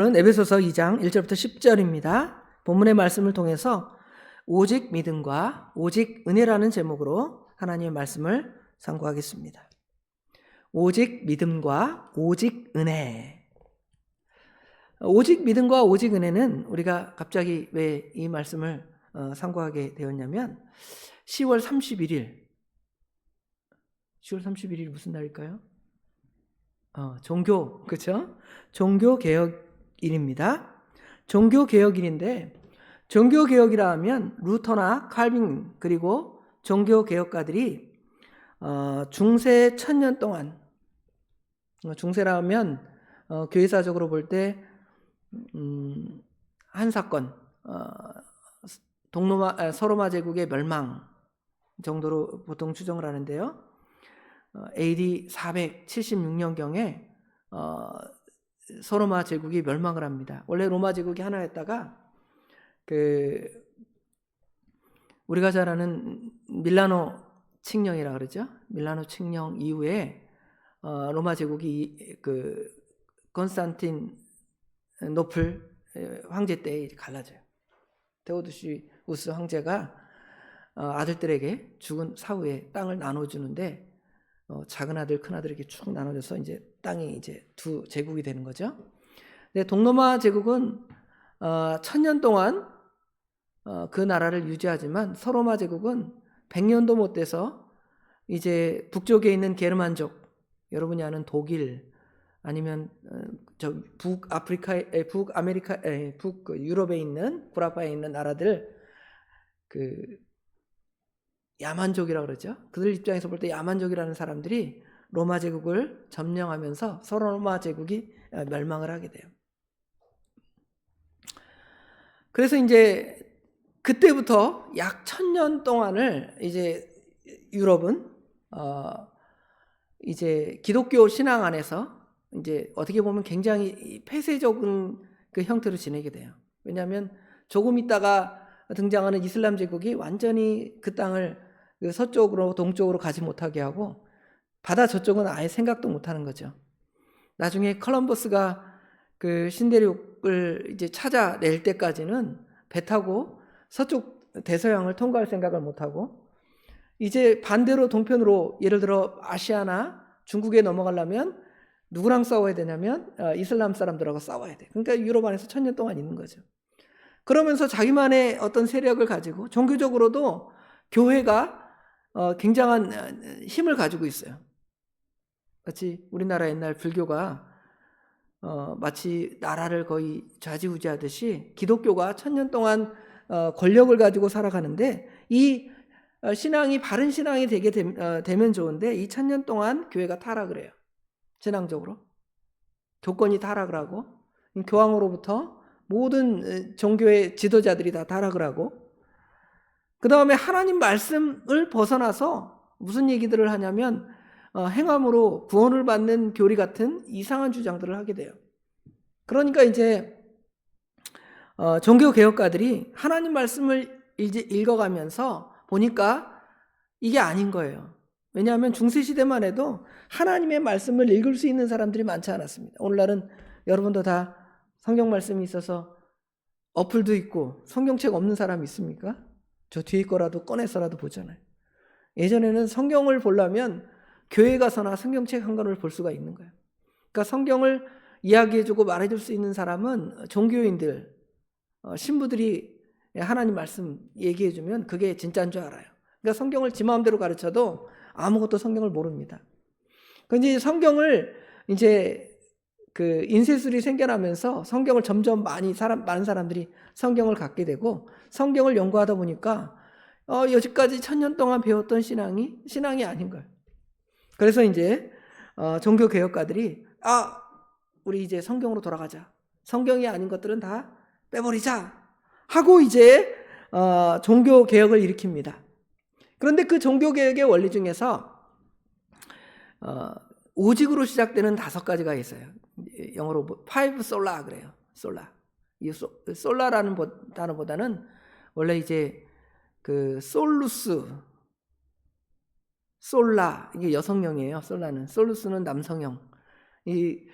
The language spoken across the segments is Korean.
에베소서 2장 1절부터 10절입니다. 본문의 말씀을 통해서 오직 믿음과 오직 은혜라는 제목으로 하나님의 말씀을 상고하겠습니다. 오직 믿음과 오직 은혜. 오직 믿음과 오직 은혜는 우리가 갑자기 왜 이 말씀을 어, 상고하게 되었냐면 10월 31일 10월 31일이 무슨 날일까요? 어, 종교 그렇죠? 종교 개혁 일입니다. 종교 개혁일인데 종교 개혁이라 하면 루터나 칼빈 그리고 종교 개혁가들이 어, 중세 천년 동안 어, 중세라 하면 어, 교회사적으로 볼때 음, 한 사건 어, 동로마 아, 서로마 제국의 멸망 정도로 보통 추정을 하는데요. 어, AD 476년경에 어, 서로마 제국이 멸망을 합니다. 원래 로마 제국이 하나였다가 그 우리가 잘 아는 밀라노 칙령이라 그러죠. 밀라노 칙령 이후에 어, 로마 제국이 그 건스탄틴 노플 황제 때 갈라져요. 테오도시우스 황제가 어, 아들들에게 죽은 사후에 땅을 나눠주는데 어, 작은 아들, 큰 아들에게 쭉 나눠져서 이제 땅이 이제 두 제국이 되는 거죠. 근데 동로마 제국은 어, 천년 동안 어, 그 나라를 유지하지만 서로마 제국은 100년도 못 돼서 이제 북쪽에 있는 게르만족, 여러분이 아는 독일 아니면 어, 저 북아프리카에 북아메리카 에, 북그 유럽에 있는 구라파에 있는 나라들 그 야만족이라고 그러죠. 그들 입장에서 볼 때 야만족이라는 사람들이 로마 제국을 점령하면서 서로마 제국이 어, 멸망을 하게 돼요. 그래서 이제 그때부터 약 천 년 동안을 이제 유럽은 어 이제 기독교 신앙 안에서 이제 어떻게 보면 굉장히 폐쇄적인 그 형태로 지내게 돼요. 왜냐하면 조금 있다가 등장하는 이슬람 제국이 완전히 그 땅을 그 서쪽으로 동쪽으로 가지 못하게 하고 바다 저쪽은 아예 생각도 못 하는 거죠. 나중에 컬럼버스가 그 신대륙을 이제 찾아낼 때까지는 배 타고 서쪽 대서양을 통과할 생각을 못 하고 이제 반대로 동편으로 예를 들어 아시아나 중국에 넘어가려면 누구랑 싸워야 되냐면 어, 이슬람 사람들하고 싸워야 돼. 그러니까 유럽 안에서 천년 동안 있는 거죠. 그러면서 자기만의 어떤 세력을 가지고 종교적으로도 교회가 어, 굉장한 어, 힘을 가지고 있어요. 마치 우리나라 옛날 불교가 어, 마치 나라를 거의 좌지우지하듯이 기독교가 천년 동안 어, 권력을 가지고 살아가는데 이 어, 신앙이 바른 신앙이 되게 되, 어, 되면 좋은데 이 천년 동안 교회가 타락을 해요. 신앙적으로 교권이 타락을 하고 교황으로부터 모든 어, 종교의 지도자들이 다 타락을 하고 그 다음에 하나님 말씀을 벗어나서 무슨 얘기들을 하냐면 어, 행함으로 구원을 받는 교리 같은 이상한 주장들을 하게 돼요. 그러니까 이제 어, 종교 개혁가들이 하나님 말씀을 읽어가면서 보니까 이게 아닌 거예요. 왜냐하면 중세 시대만 해도 하나님의 말씀을 읽을 수 있는 사람들이 많지 않았습니다. 오늘날은 여러분도 다 성경 말씀이 있어서 어플도 있고 성경책 없는 사람 있습니까? 저 뒤에 거라도 꺼내서라도 보잖아요. 예전에는 성경을 보려면 교회 가서나 성경책 한 권을 볼 수가 있는 거예요. 그러니까 성경을 이야기해주고 말해줄 수 있는 사람은 종교인들, 어, 신부들이 하나님 말씀 얘기해주면 그게 진짜인 줄 알아요. 그러니까 성경을 지 마음대로 가르쳐도 아무것도 성경을 모릅니다. 근데 성경을 이제 그 인쇄술이 생겨나면서 성경을 점점 많이 사람 많은 사람들이 성경을 갖게 되고 성경을 연구하다 보니까 어 여지까지 천년 동안 배웠던 신앙이 신앙이 아닌 거예요. 그래서 이제 어 종교 개혁가들이 아 우리 이제 성경으로 돌아가자. 성경이 아닌 것들은 다 빼버리자 하고 이제 어 종교 개혁을 일으킵니다. 그런데 그 종교 개혁의 원리 중에서 어 오직으로 시작되는 다섯 가지가 있어요. 영어로 뭐 five sola 그래요. 솔라. 이 솔라라는 단어보다는 원래 이제 그 솔루스 솔라 이게 여성형이에요. 솔라는 솔루스는 남성형. 이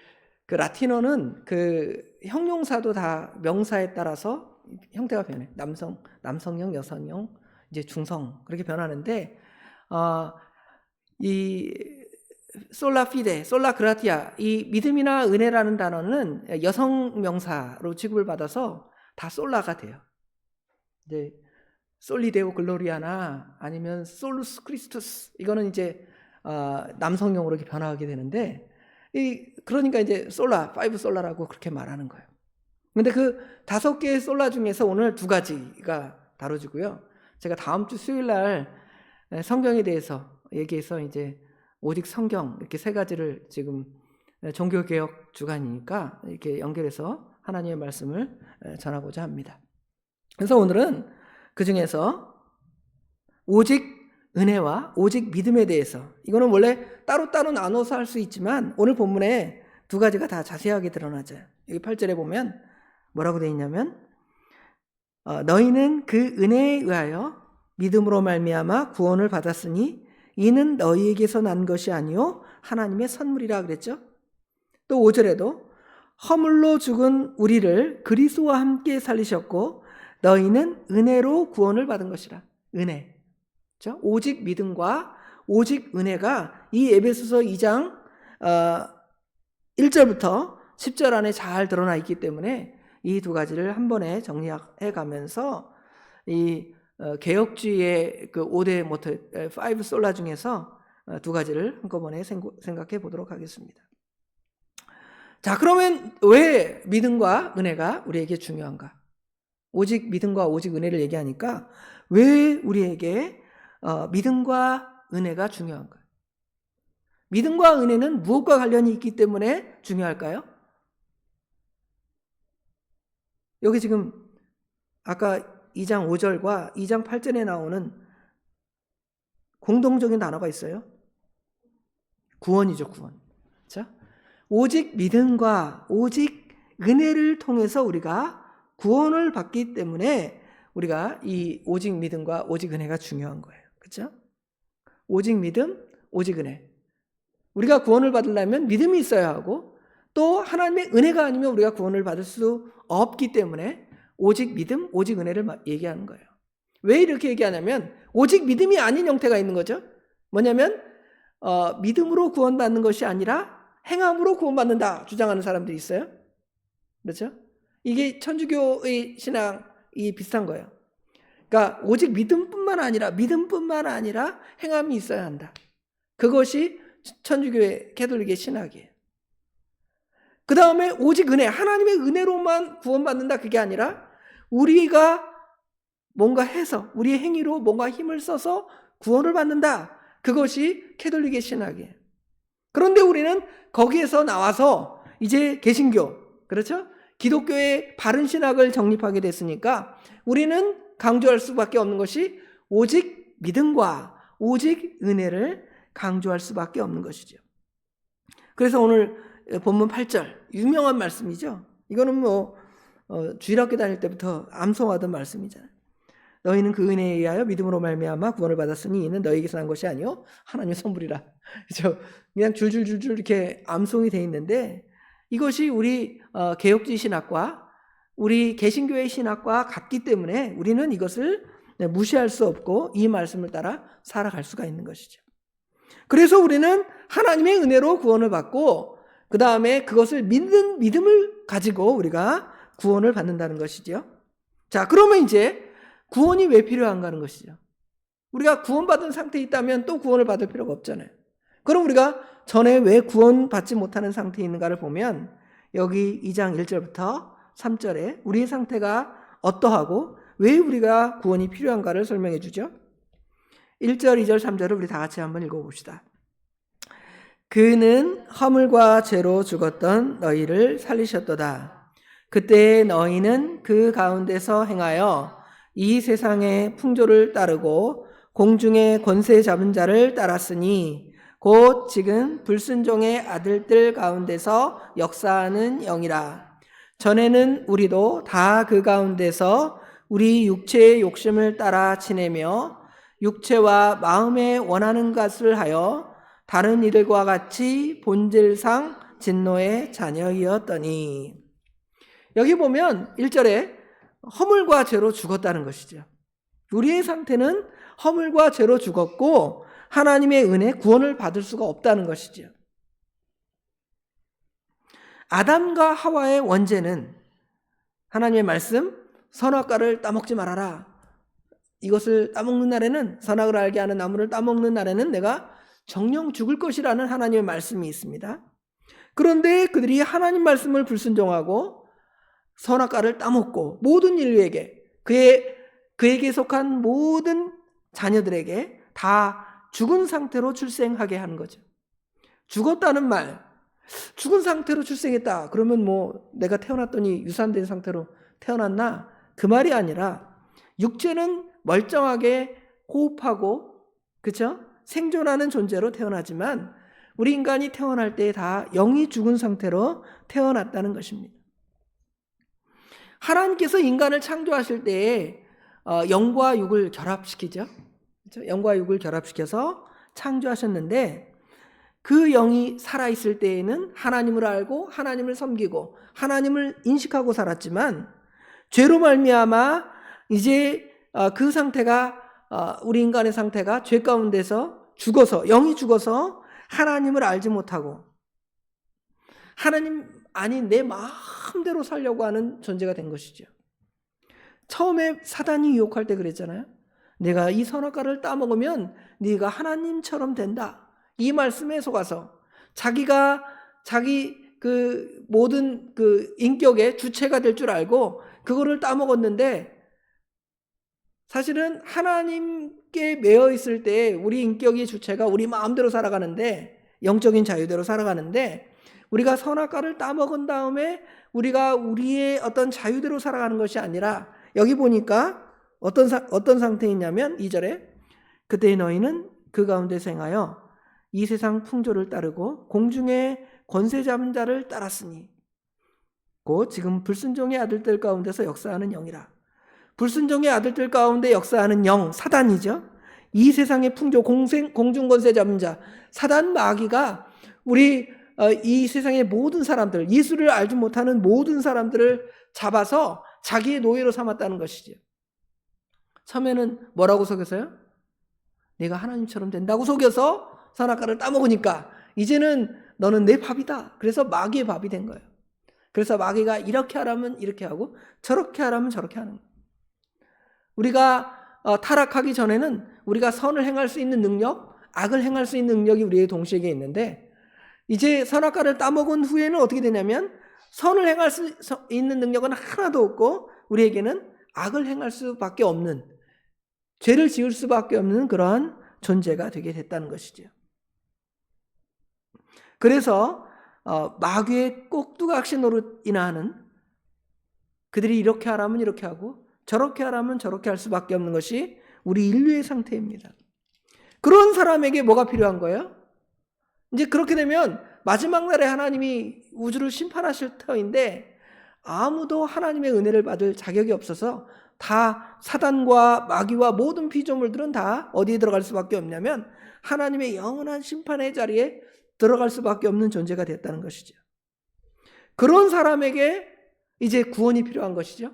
그 라틴어는 그 형용사도 다 명사에 따라서 형태가 변해. 남성, 남성형, 여성형, 이제 중성 그렇게 변하는데 어, 이 솔라 피데, 솔라 그라티아 이 믿음이나 은혜라는 단어는 여성 명사로 취급을 받아서 다 솔라가 돼요. 이제 솔리데오 글로리아나 아니면 솔루스 크리스투스 이거는 이제 어, 남성형으로 이렇게 변화하게 되는데 이 그러니까 이제 솔라, 파이브 솔라라고 그렇게 말하는 거예요. 근데 그 다섯 개의 솔라 중에서 오늘 두 가지가 다뤄지고요. 제가 다음 주 수요일 날 성경에 대해서 얘기해서 이제 오직 성경 이렇게 세 가지를 지금 종교 개혁 주간이니까 이렇게 연결해서 하나님의 말씀을 전하고자 합니다. 그래서 오늘은 그 중에서 오직 은혜와 오직 믿음에 대해서 이거는 원래 따로따로 나눠서 할 수 있지만 오늘 본문에 두 가지가 다 자세하게 드러나죠. 여기 8절에 보면 뭐라고 되어 있냐면 어, 너희는 그 은혜에 의하여 믿음으로 말미암아 구원을 받았으니 이는 너희에게서 난 것이 아니요 하나님의 선물이라 그랬죠. 또 5절에도 허물로 죽은 우리를 그리스도와 함께 살리셨고 너희는 은혜로 구원을 받은 것이라. 은혜. 그렇죠? 오직 믿음과 오직 은혜가 이 에베소서 2장 어, 1절부터 10절 안에 잘 드러나 있기 때문에 이 두 가지를 한 번에 정리해 가면서 이 어, 개혁주의의 그 5대 모터, 5 솔라 중에서 어, 두 가지를 한꺼번에 생각해 보도록 하겠습니다. 자, 그러면 왜 믿음과 은혜가 우리에게 중요한가? 오직 믿음과 오직 은혜를 얘기하니까 왜 우리에게 어, 믿음과 은혜가 중요한가요? 믿음과 은혜는 무엇과 관련이 있기 때문에 중요할까요? 여기 지금 아까 2장 5절과 2장 8절에 나오는 공동적인 단어가 있어요. 구원이죠, 구원. 자, 오직 믿음과 오직 은혜를 통해서 우리가 구원을 받기 때문에 우리가 이 오직 믿음과 오직 은혜가 중요한 거예요. 그렇죠? 오직 믿음, 오직 은혜. 우리가 구원을 받으려면 믿음이 있어야 하고 또 하나님의 은혜가 아니면 우리가 구원을 받을 수 없기 때문에 오직 믿음, 오직 은혜를 얘기하는 거예요. 왜 이렇게 얘기하냐면 오직 믿음이 아닌 형태가 있는 거죠. 뭐냐면 어, 믿음으로 구원받는 것이 아니라 행함으로 구원받는다 주장하는 사람들이 있어요. 그렇죠? 이게 천주교의 신앙이 비슷한 거예요. 그러니까 오직 믿음뿐만 아니라 믿음뿐만 아니라 행함이 있어야 한다. 그것이 천주교의 캐톨릭의 신학이에요. 그 다음에 오직 은혜, 하나님의 은혜로만 구원받는다 그게 아니라 우리가 뭔가 해서 우리의 행위로 뭔가 힘을 써서 구원을 받는다. 그것이 캐톨릭의 신학이에요. 그런데 우리는 거기에서 나와서 이제 개신교, 그렇죠? 기독교의 바른 신학을 정립하게 됐으니까 우리는 강조할 수밖에 없는 것이 오직 믿음과 오직 은혜를 강조할 수밖에 없는 것이죠. 그래서 오늘 본문 8절 유명한 말씀이죠. 이거는 뭐 어, 주일학교 다닐 때부터 암송하던 말씀이잖아요. 너희는 그 은혜에 의하여 믿음으로 말미암아 구원을 받았으니 이는 너희에게서 난 것이 아니요 하나님의 선물이라. 그렇죠? 그냥 줄줄줄줄 이렇게 암송이 돼 있는데 이것이 우리 어, 개혁주의 신학과 우리 개신교의 신학과 같기 때문에 우리는 이것을 무시할 수 없고 이 말씀을 따라 살아갈 수가 있는 것이죠. 그래서 우리는 하나님의 은혜로 구원을 받고 그 다음에 그것을 믿는 믿음을 가지고 우리가 구원을 받는다는 것이죠. 자, 그러면 이제 구원이 왜 필요한가 하는 것이죠. 우리가 구원받은 상태에 있다면 또 구원을 받을 필요가 없잖아요. 그럼 우리가 전에 왜 구원받지 못하는 상태에 있는가를 보면 여기 2장 1절부터 3절에 우리의 상태가 어떠하고 왜 우리가 구원이 필요한가를 설명해 주죠. 1절, 2절, 3절을 우리 다 같이 한번 읽어 봅시다. 그는 허물과 죄로 죽었던 너희를 살리셨도다. 그때 너희는 그 가운데서 행하여 이 세상의 풍조를 따르고 공중의 권세 잡은 자를 따랐으니 곧 지금 불순종의 아들들 가운데서 역사하는 영이라. 전에는 우리도 다 그 가운데서 우리 육체의 욕심을 따라 지내며 육체와 마음에 원하는 것을 하여 다른 이들과 같이 본질상 진노의 자녀이었더니 여기 보면 1절에 허물과 죄로 죽었다는 것이죠. 우리의 상태는 허물과 죄로 죽었고 하나님의 은혜 구원을 받을 수가 없다는 것이죠. 아담과 하와의 원죄는 하나님의 말씀 선악과를 따먹지 말아라. 이것을 따먹는 날에는 선악을 알게 하는 나무를 따먹는 날에는 내가 정령 죽을 것이라는 하나님의 말씀이 있습니다. 그런데 그들이 하나님 말씀을 불순종하고 선악과를 따먹고 모든 인류에게 그의 그에게 속한 모든 자녀들에게 다 죽은 상태로 출생하게 하는 거죠. 죽었다는 말, 죽은 상태로 출생했다. 그러면 뭐 내가 태어났더니 유산된 상태로 태어났나? 그 말이 아니라 육체는 멀쩡하게 호흡하고 그쵸? 생존하는 존재로 태어나지만 우리 인간이 태어날 때 다 영이 죽은 상태로 태어났다는 것입니다. 하나님께서 인간을 창조하실 때에 어, 영과 육을 결합시키죠. 영과 육을 결합시켜서 창조하셨는데 그 영이 살아 있을 때에는 하나님을 알고 하나님을 섬기고 하나님을 인식하고 살았지만 죄로 말미암아 이제 어, 그 상태가 어, 우리 인간의 상태가 죄 가운데서 죽어서 영이 죽어서 하나님을 알지 못하고 하나님 아닌 내 마음대로 살려고 하는 존재가 된 것이죠. 처음에 사단이 유혹할 때 그랬잖아요. 내가 이 선악과를 따먹으면 네가 하나님처럼 된다. 이 말씀에 속아서 자기가 자기 그 모든 그 인격의 주체가 될 줄 알고 그거를 따먹었는데 사실은 하나님께 매여 있을 때 우리 인격의 주체가 우리 마음대로 살아가는데 영적인 자유대로 살아가는데 우리가 선악과를 따먹은 다음에 우리가 우리의 어떤 자유대로 살아가는 것이 아니라 여기 보니까 어떤 사, 어떤 상태이냐면 2절에 그때 너희는 그 가운데 생하여 이 세상 풍조를 따르고 공중의 권세 잡은 자를 따랐으니 곧 지금 불순종의 아들들 가운데서 역사하는 영이라 불순종의 아들들 가운데 역사하는 영 사단이죠. 이 세상의 풍조 공생 공중 권세 잡은 자 사단 마귀가 우리 어, 이 세상의 모든 사람들 예수를 알지 못하는 모든 사람들을 잡아서 자기의 노예로 삼았다는 것이죠. 처음에는 뭐라고 속여서요? 내가 하나님처럼 된다고 속여서 선악과를 따먹으니까 이제는 너는 내 밥이다. 그래서 마귀의 밥이 된 거예요. 그래서 마귀가 이렇게 하라면 이렇게 하고 저렇게 하라면 저렇게 하는 거예요. 우리가 어, 타락하기 전에는 우리가 선을 행할 수 있는 능력, 악을 행할 수 있는 능력이 우리의 동시에 있는데 이제 선악과를 따먹은 후에는 어떻게 되냐면 선을 행할 수 있는 능력은 하나도 없고 우리에게는 악을 행할 수밖에 없는 죄를 지을 수밖에 없는 그러한 존재가 되게 됐다는 것이죠. 그래서 어, 마귀의 꼭두각시 노릇이나 하는 그들이 이렇게 하라면 이렇게 하고 저렇게 하라면 저렇게 할 수밖에 없는 것이 우리 인류의 상태입니다. 그런 사람에게 뭐가 필요한 거예요? 이제 그렇게 되면 마지막 날에 하나님이 우주를 심판하실 터인데 아무도 하나님의 은혜를 받을 자격이 없어서 다 사단과 마귀와 모든 피조물들은 다 어디에 들어갈 수밖에 없냐면 하나님의 영원한 심판의 자리에 들어갈 수밖에 없는 존재가 됐다는 것이죠. 그런 사람에게 이제 구원이 필요한 것이죠.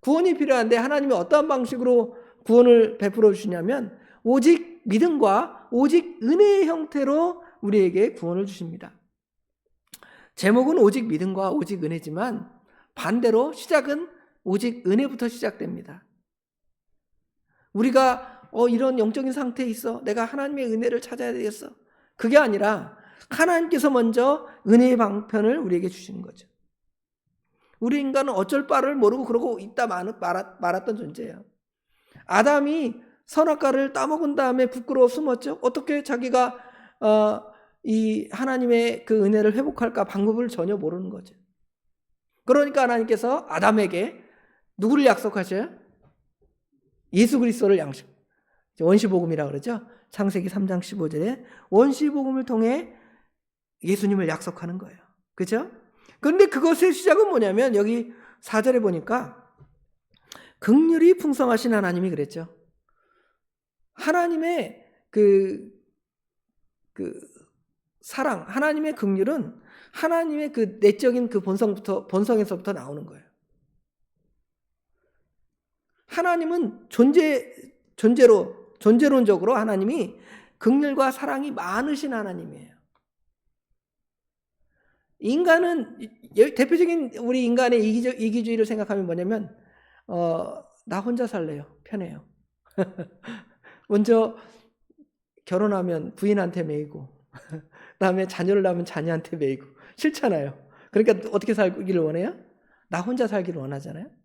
구원이 필요한데 하나님이 어떠한 방식으로 구원을 베풀어 주시냐면 오직 믿음과 오직 은혜의 형태로 우리에게 구원을 주십니다. 제목은 오직 믿음과 오직 은혜지만 반대로 시작은 오직 은혜부터 시작됩니다. 우리가 어 이런 영적인 상태에 있어. 내가 하나님의 은혜를 찾아야 되겠어. 그게 아니라 하나님께서 먼저 은혜의 방편을 우리에게 주시는 거죠. 우리 인간은 어쩔 바를 모르고 그러고 있다 말았던 존재예요. 아담이 선악과를 따먹은 다음에 부끄러워 숨었죠. 어떻게 자기가 어, 이 하나님의 그 은혜를 회복할까 방법을 전혀 모르는 거죠. 그러니까 하나님께서 아담에게 누구를 약속하셔요? 예수 그리스도를 양식. 원시복음이라 그러죠. 창세기 3장 15절에 원시복음을 통해 예수님을 약속하는 거예요. 그죠? 그런데 그것의 시작은 뭐냐면 여기 4절에 보니까 극률이 풍성하신 하나님이 그랬죠. 하나님의 그, 그 사랑, 하나님의 극률은 하나님의 그 내적인 그 본성부터, 본성에서부터 나오는 거예요. 하나님은 존재 존재로 존재론적으로 하나님이 극률과 사랑이 많으신 하나님이에요. 인간은 대표적인 우리 인간의 이기주, 이기주 의를 생각하면 뭐냐면 어, 나 혼자 살래요. 편해요. 먼저 결혼하면 부인한테 매이고 그다음에 자녀를 낳으면 자녀한테 매이고 싫잖아요. 그러니까 어떻게 살기를 원해요? 나 혼자 살기를 원하잖아요.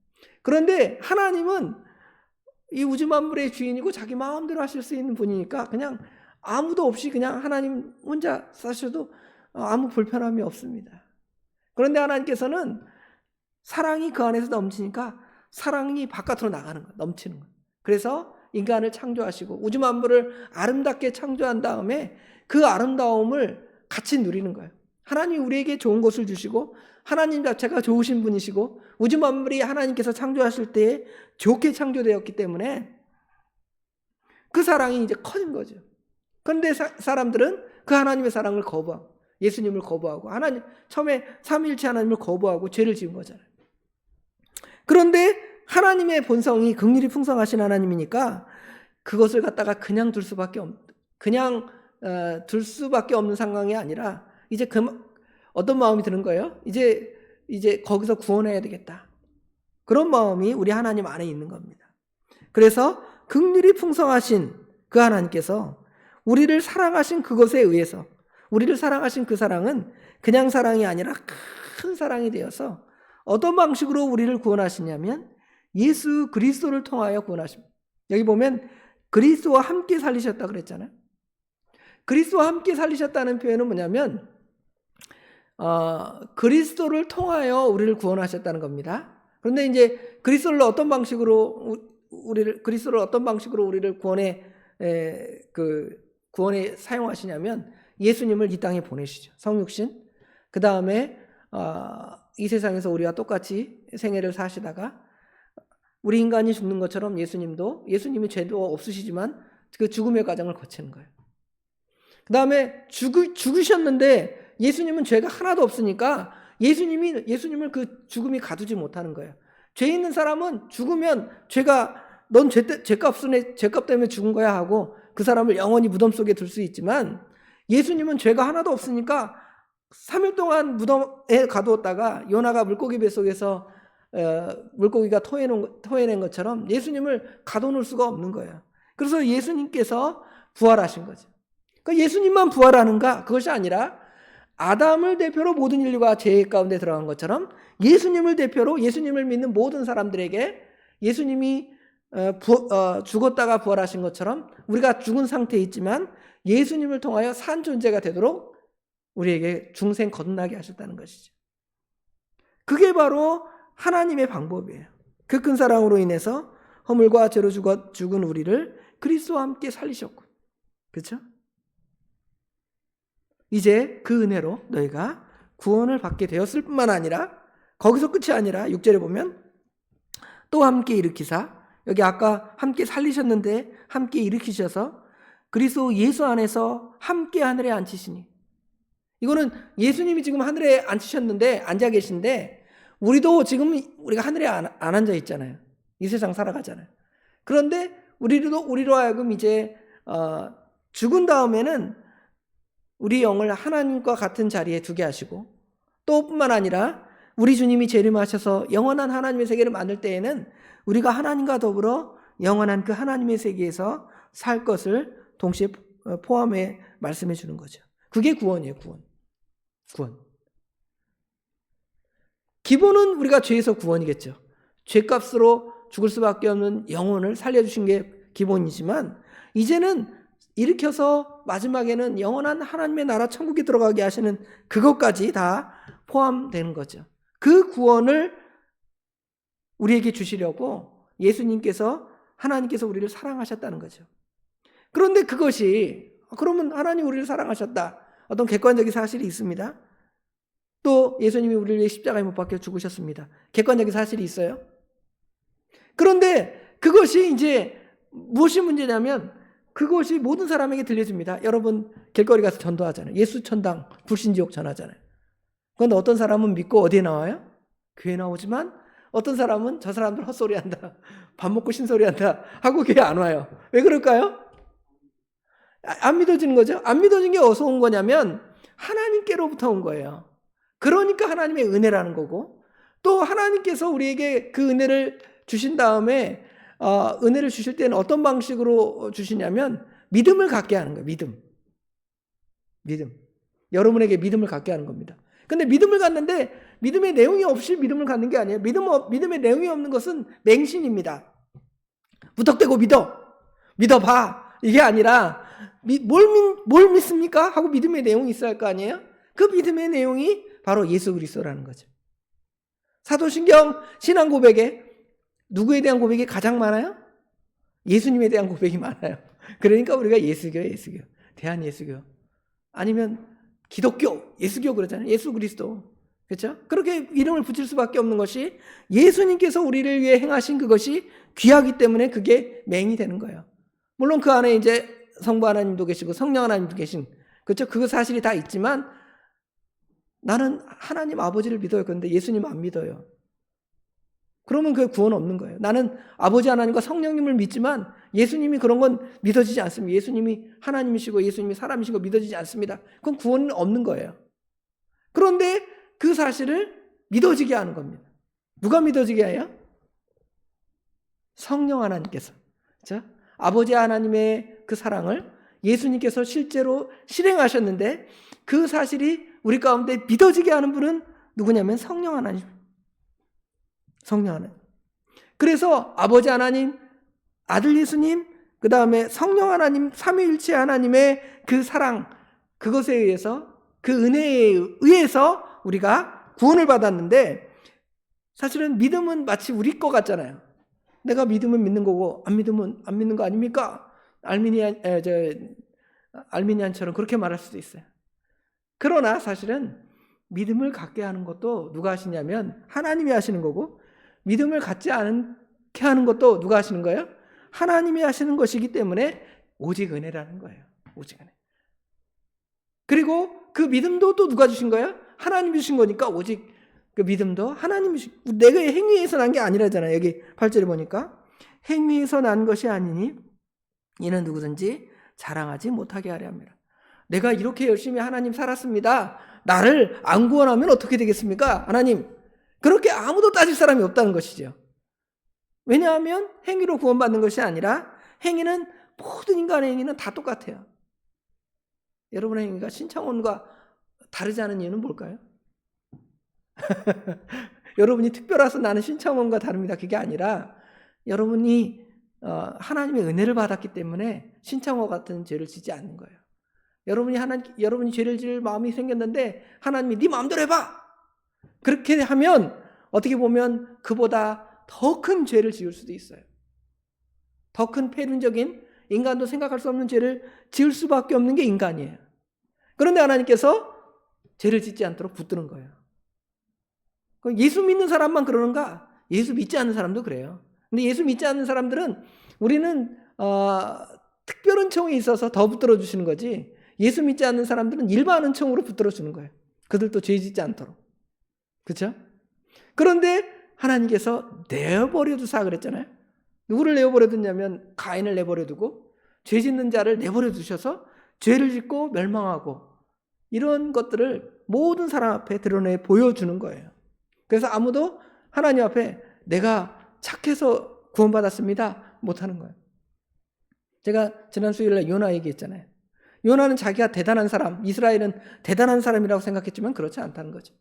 그런데 하나님은 이 우주 만물의 주인이고 자기 마음대로 하실 수 있는 분이니까 그냥 아무도 없이 그냥 하나님 혼자 사셔도 아무 불편함이 없습니다. 그런데 하나님께서는 사랑이 그 안에서 넘치니까 사랑이 바깥으로 나가는 거예요. 넘치는 거예요. 그래서 인간을 창조하시고 우주 만물을 아름답게 창조한 다음에 그 아름다움을 같이 누리는 거예요. 하나님이 우리에게 좋은 것을 주시고 하나님 자체가 좋으신 분이시고 우주 만물이 하나님께서 창조하실 때에 좋게 창조되었기 때문에 그 사랑이 이제 커진 거죠. 그런데 사, 사람들은 그 하나님의 사랑을 거부하고 예수님을 거부하고 하나님 처음에 삼위일체 하나님을 거부하고 죄를 지은 거잖아요. 그런데 하나님의 본성이 극률이 풍성하신 하나님이니까 그것을 갖다가 그냥 둘 수밖에 없 그냥 어, 둘 수밖에 없는 상황이 아니라 이제 그 어떤 마음이 드는 거예요? 이제 이제 거기서 구원해야 되겠다. 그런 마음이 우리 하나님 안에 있는 겁니다. 그래서 극률이 풍성하신 그 하나님께서 우리를 사랑하신 그것에 의해서 우리를 사랑하신 그 사랑은 그냥 사랑이 아니라 큰 사랑이 되어서 어떤 방식으로 우리를 구원하시냐면 예수 그리스도를 통하여 구원하십니다. 여기 보면 그리스도와 함께 살리셨다 그랬잖아요. 그리스도와 함께 살리셨다는 표현은 뭐냐면 어, 그리스도를 통하여 우리를 구원하셨다는 겁니다. 그런데 이제 그리스도를 어떤 방식으로 우리를 그리스도를 어떤 방식으로 우리를 구원에 에, 그 구원에 사용하시냐면 예수님을 이 땅에 보내시죠. 성육신. 그 다음에 어, 이 세상에서 우리와 똑같이 생애를 사시다가 우리 인간이 죽는 것처럼 예수님도 예수님이 죄도 없으시지만 그 죽음의 과정을 거치는 거예요. 그 다음에 죽, 죽으셨는데 예수님은 죄가 하나도 없으니까 예수님이 예수님을 그 죽음이 가두지 못하는 거예요. 죄 있는 사람은 죽으면 죄가 넌 죄, 죄값 죄값 때문에 죽은 거야 하고 그 사람을 영원히 무덤 속에 둘 수 있지만 예수님은 죄가 하나도 없으니까 3일 동안 무덤에 가두었다가 요나가 물고기 뱃속에서 어, 물고기가 토해놓은, 토해낸 것처럼 예수님을 가둬놓을 수가 없는 거예요. 그래서 예수님께서 부활하신 거죠. 그러니까 예수님만 부활하는가? 그것이 아니라 아담을 대표로 모든 인류가 죄 가운데 들어간 것처럼 예수님을 대표로 예수님을 믿는 모든 사람들에게 예수님이 어, 부, 어, 죽었다가 부활하신 것처럼 우리가 죽은 상태에 있지만 예수님을 통하여 산 존재가 되도록 우리에게 중생 거듭나게 하셨다는 것이죠. 그게 바로 하나님의 방법이에요. 그 큰 사랑으로 인해서 허물과 죄로 죽은 우리를 그리스도와 함께 살리셨고. 그렇죠? 이제 그 은혜로 너희가 구원을 받게 되었을 뿐만 아니라 거기서 끝이 아니라 6절에 보면 또 함께 일으키사 여기 아까 함께 살리셨는데 함께 일으키셔서 그리스도 예수 안에서 함께 하늘에 앉히시니 이거는 예수님이 지금 하늘에 앉히셨는데 앉아 계신데 우리도 지금 우리가 하늘에 안, 안 앉아 있잖아요. 이 세상 살아가잖아요. 그런데 우리도 우리로 하여금 이제 어, 죽은 다음에는 우리 영을 하나님과 같은 자리에 두게 하시고 또 뿐만 아니라 우리 주님이 재림하셔서 영원한 하나님의 세계를 만들 때에는 우리가 하나님과 더불어 영원한 그 하나님의 세계에서 살 것을 동시에 포함해 말씀해 주는 거죠. 그게 구원이에요, 구원. 구원. 기본은 우리가 죄에서 구원이겠죠. 죄값으로 죽을 수밖에 없는 영혼을 살려주신 게 기본이지만, 이제는 일으켜서 마지막에는 영원한 하나님의 나라 천국에 들어가게 하시는 그것까지 다 포함되는 거죠. 그 구원을 우리에게 주시려고 예수님께서 하나님께서 우리를 사랑하셨다는 거죠. 그런데 그것이 그러면 하나님 우리를 사랑하셨다. 어떤 객관적인 사실이 있습니다. 또 예수님이 우리를 위해 십자가에 못 박혀 죽으셨습니다. 객관적인 사실이 있어요. 그런데 그것이 이제 무엇이 문제냐면 그것이 모든 사람에게 들려집니다. 여러분 길거리 가서 전도하잖아요. 예수 천당 불신지옥 전하잖아요. 그런데 어떤 사람은 믿고 어디에 나와요? 교회 나오지만 어떤 사람은 저 사람들 헛소리 한다. 밥 먹고 신소리 한다. 하고 교회 안 와요. 왜 그럴까요? 아, 안 믿어지는 거죠. 안 믿어진 게 어디서 온 거냐면 하나님께로부터 온 거예요. 그러니까 하나님의 은혜라는 거고 또 하나님께서 우리에게 그 은혜를 주신 다음에 어, 은혜를 주실 때는 어떤 방식으로 주시냐면 믿음을 갖게 하는 거예요. 믿음. 믿음. 여러분에게 믿음을 갖게 하는 겁니다. 근데 믿음을 갖는데 믿음의 내용이 없이 믿음을 갖는 게 아니에요. 믿음, 없- 믿음의 내용이 없는 것은 맹신입니다. 무턱대고 믿어. 믿어봐. 이게 아니라 미- 뭘, 믿, 뭘 믿습니까? 하고 믿음의 내용이 있어야 할 거 아니에요? 그 믿음의 내용이 바로 예수 그리스도라는 거죠. 사도신경 신앙 고백에 누구에 대한 고백이 가장 많아요? 예수님에 대한 고백이 많아요. 그러니까 우리가 예수교, 예수교, 대한 예수교. 아니면 기독교, 예수교 그러잖아요. 예수 그리스도. 그렇죠? 그렇게 이름을 붙일 수밖에 없는 것이 예수님께서 우리를 위해 행하신 그것이 귀하기 때문에 그게 맹이 되는 거예요. 물론 그 안에 이제 성부 하나님도 계시고 성령 하나님도 계신 그렇죠? 그 사실이 다 있지만 나는 하나님 아버지를 믿어요. 그런데 예수님 안 믿어요. 그러면 그 구원 없는 거예요. 나는 아버지 하나님과 성령님을 믿지만 예수님이 그런 건 믿어지지 않습니다. 예수님이 하나님이시고 예수님이 사람이시고 믿어지지 않습니다. 그건 구원은 없는 거예요. 그런데 그 사실을 믿어지게 하는 겁니다. 누가 믿어지게 해요? 성령 하나님께서. 자, 아버지 하나님의 그 사랑을 예수님께서 실제로 실행하셨는데 그 사실이 우리 가운데 믿어지게 하는 분은 누구냐면 성령 하나님. 성령 하나님. 그래서 아버지 하나님, 아들 예수님, 그 다음에 성령 하나님, 삼위일체 하나님의 그 사랑, 그것에 의해서, 그 은혜에 의해서 우리가 구원을 받았는데, 사실은 믿음은 마치 우리 거 같잖아요. 내가 믿으면 믿는 거고, 안 믿으면 안 믿는 거 아닙니까? 알미니안, 에, 저, 알미니안처럼 그렇게 말할 수도 있어요. 그러나 사실은 믿음을 갖게 하는 것도 누가 하시냐면 하나님이 하시는 거고, 믿음을 갖지 않게 하는 것도 누가 하시는 거예요? 하나님이 하시는 것이기 때문에 오직 은혜라는 거예요. 오직 은혜. 그리고 그 믿음도 또 누가 주신 거예요? 하나님이 주신 거니까 오직 그 믿음도 하나님이 주신 내가 행위에서 난 게 아니라잖아요. 여기 8절에 보니까 행위에서 난 것이 아니니 이는 누구든지 자랑하지 못하게 하려 합니다. 내가 이렇게 열심히 하나님 살았습니다. 나를 안 구원하면 어떻게 되겠습니까? 하나님 그렇게 아무도 따질 사람이 없다는 것이죠. 왜냐하면 행위로 구원받는 것이 아니라 행위는 모든 인간의 행위는 다 똑같아요. 여러분의 행위가 신창원과 다르지 않은 이유는 뭘까요? 여러분이 특별해서 나는 신창원과 다릅니다. 그게 아니라 여러분이 어, 하나님의 은혜를 받았기 때문에 신창원 같은 죄를 지지 않는 거예요. 여러분이 하나 여러분이 죄를 지을 마음이 생겼는데 하나님이 네 마음대로 해봐. 그렇게 하면 어떻게 보면 그보다 더 큰 죄를 지을 수도 있어요. 더 큰 폐륜적인 인간도 생각할 수 없는 죄를 지을 수밖에 없는 게 인간이에요. 그런데 하나님께서 죄를 짓지 않도록 붙드는 거예요. 그럼 예수 믿는 사람만 그러는가? 예수 믿지 않는 사람도 그래요. 근데 예수 믿지 않는 사람들은 우리는 어, 특별 은총에 있어서 더 붙들어 주시는 거지. 예수 믿지 않는 사람들은 일반 은총으로 붙들어 주는 거예요. 그들도 죄 짓지 않도록. 그렇죠? 그런데 하나님께서 내버려 두사 그랬잖아요. 누구를 내버려 뒀냐면 가인을 내버려 두고 죄 짓는 자를 내버려 두셔서 죄를 짓고 멸망하고 이런 것들을 모든 사람 앞에 드러내 보여주는 거예요. 그래서 아무도 하나님 앞에 내가 착해서 구원받았습니다. 못하는 거예요. 제가 지난 수요일에 요나 얘기했잖아요. 요나는 자기가 대단한 사람, 이스라엘은 대단한 사람이라고 생각했지만 그렇지 않다는 거죠.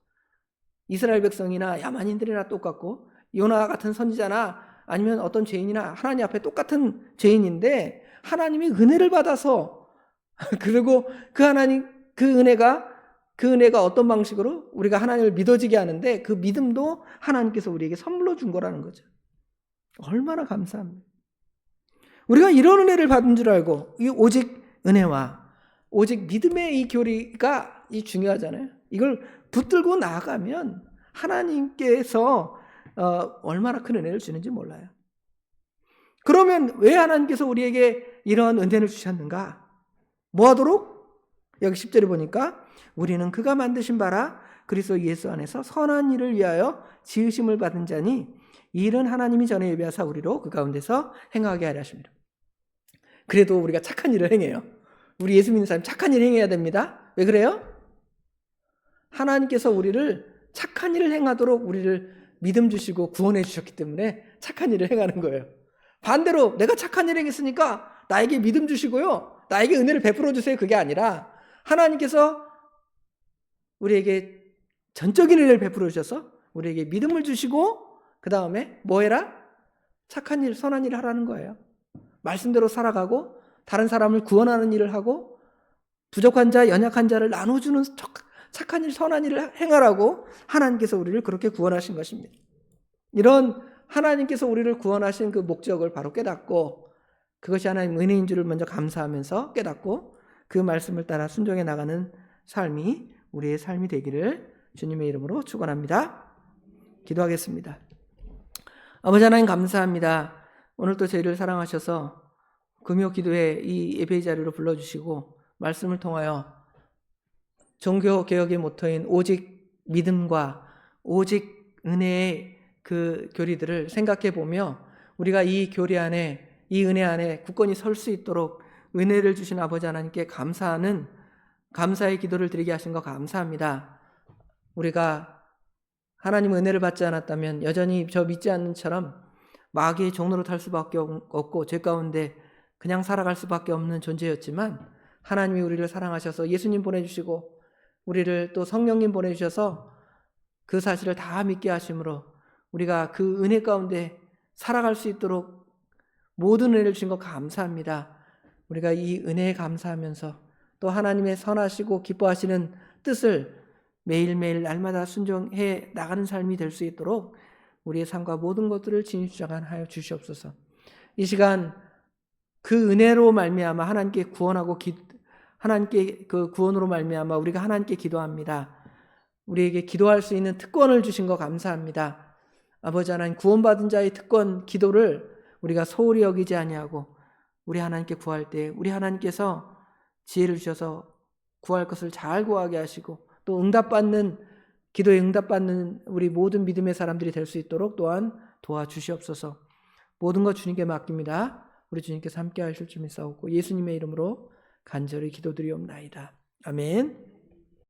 이스라엘 백성이나 야만인들이나 똑같고 요나 같은 선지자나 아니면 어떤 죄인이나 하나님 앞에 똑같은 죄인인데 하나님이 은혜를 받아서 그리고 그 하나님 그 은혜가 그 은혜가 어떤 방식으로 우리가 하나님을 믿어지게 하는데 그 믿음도 하나님께서 우리에게 선물로 준 거라는 거죠. 얼마나 감사합니다. 우리가 이런 은혜를 받은 줄 알고 이 오직 은혜와 오직 믿음의 이 교리가 이 중요하잖아요. 이걸 붙들고 나아가면 하나님께서 어, 얼마나 큰 은혜를 주는지 몰라요. 그러면 왜 하나님께서 우리에게 이런 은혜를 주셨는가? 뭐 하도록? 여기 10절에 보니까 우리는 그가 만드신 바라 그리스도 예수 안에서 선한 일을 위하여 지으심을 받은 자니 이 일은 하나님이 전에 예비하사 우리로 그 가운데서 행하게 하려 하십니다. 그래도 우리가 착한 일을 행해요. 우리 예수 믿는 사람 착한 일 행해야 됩니다. 왜 그래요? 하나님께서 우리를 착한 일을 행하도록 우리를 믿음 주시고 구원해 주셨기 때문에 착한 일을 행하는 거예요. 반대로 내가 착한 일을 행했으니까 나에게 믿음 주시고요. 나에게 은혜를 베풀어 주세요. 그게 아니라 하나님께서 우리에게 전적인 은혜를 베풀어 주셔서 우리에게 믿음을 주시고 그 다음에 뭐 해라? 착한 일, 선한 일을 하라는 거예요. 말씀대로 살아가고 다른 사람을 구원하는 일을 하고 부족한 자, 연약한 자를 나눠주는 척- 착한 일, 선한 일을 행하라고 하나님께서 우리를 그렇게 구원하신 것입니다. 이런 하나님께서 우리를 구원하신 그 목적을 바로 깨닫고 그것이 하나님 은혜인 줄을 먼저 감사하면서 깨닫고 그 말씀을 따라 순종해 나가는 삶이 우리의 삶이 되기를 주님의 이름으로 축원합니다. 기도하겠습니다. 아버지 하나님 감사합니다. 오늘 또 저희를 사랑하셔서 금요 기도회 이 예배 자리로 불러주시고 말씀을 통하여 종교 개혁의 모토인 오직 믿음과 오직 은혜의 그 교리들을 생각해 보며 우리가 이 교리 안에 이 은혜 안에 굳건히 설 수 있도록 은혜를 주신 아버지 하나님께 감사하는 감사의 기도를 드리게 하신 거 감사합니다. 우리가 하나님의 은혜를 받지 않았다면 여전히 저 믿지 않는 처럼 마귀의 종로로 탈 수밖에 없고 죄 가운데 그냥 살아갈 수밖에 없는 존재였지만 하나님이 우리를 사랑하셔서 예수님 보내주시고 우리를 또 성령님 보내주셔서 그 사실을 다 믿게 하심으로 우리가 그 은혜 가운데 살아갈 수 있도록 모든 은혜를 주신 것 감사합니다. 우리가 이 은혜에 감사하면서 또 하나님의 선하시고 기뻐하시는 뜻을 매일매일 날마다 순종해 나가는 삶이 될 수 있도록 우리의 삶과 모든 것들을 진주장하여 주시옵소서. 이 시간 그 은혜로 말미암아 하나님께 구원하고 기, 하나님께 그 구원으로 말미암아 우리가 하나님께 기도합니다. 우리에게 기도할 수 있는 특권을 주신 거 감사합니다. 아버지 하나님 구원받은 자의 특권 기도를 우리가 소홀히 여기지 아니하고 우리 하나님께 구할 때 우리 하나님께서 지혜를 주셔서 구할 것을 잘 구하게 하시고 또 응답받는 기도에 응답받는 우리 모든 믿음의 사람들이 될 수 있도록 또한 도와주시옵소서. 모든 것 주님께 맡깁니다. 우리 주님께서 함께 하실 줄 믿사옵고 예수님의 이름으로 간절히 기도드리옵나이다. 아멘.